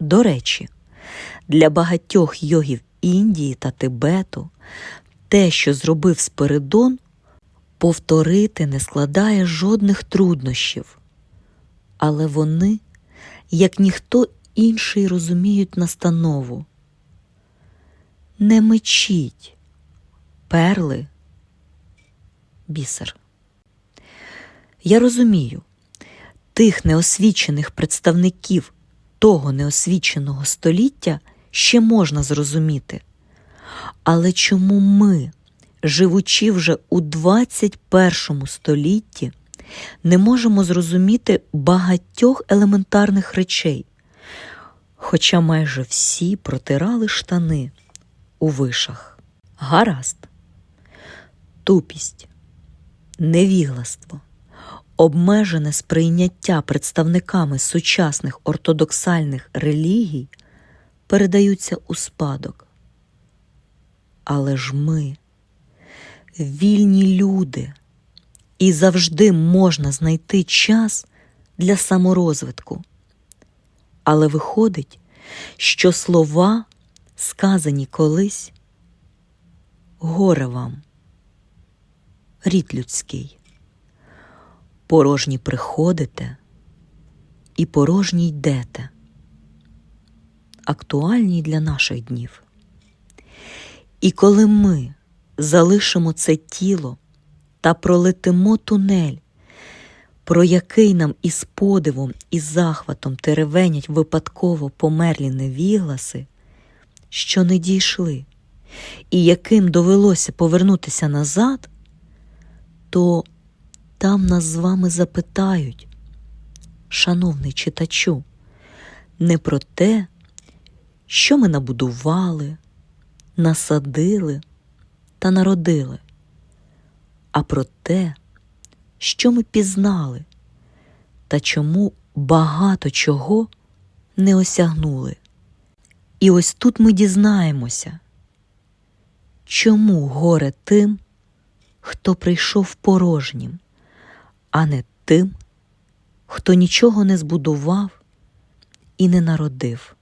До речі, для багатьох йогів Індії та Тибету те, що зробив Спиридон, повторити не складає жодних труднощів. Але вони, як ніхто інший, розуміють настанову. Не мечіть перли, бісер. Я розумію, тих неосвічених представників того неосвіченого століття ще можна зрозуміти. Але чому ми, живучи вже у 21 столітті, не можемо зрозуміти багатьох елементарних речей, хоча майже всі протирали штани у вишах. Гаразд, тупість, невігластво, обмежене сприйняття представниками сучасних ортодоксальних релігій передаються у спадок. Але ж ми вільні люди, і завжди можна знайти час для саморозвитку. Але виходить, що слова, сказані колись, горе вам, рід людський, порожні приходите і порожні йдете, актуальні для наших днів. І коли ми залишимо це тіло та пролетимо тунель, про який нам із подивом і захватом теревенять випадково померлі невігласи, що не дійшли, і яким довелося повернутися назад, то там нас з вами запитають, шановний читачу, не про те, що ми набудували, насадили та народили, а про те, що ми пізнали та чому багато чого не осягнули. І ось тут ми дізнаємося, чому горе тим, хто прийшов порожнім, а не тим, хто нічого не збудував і не народив.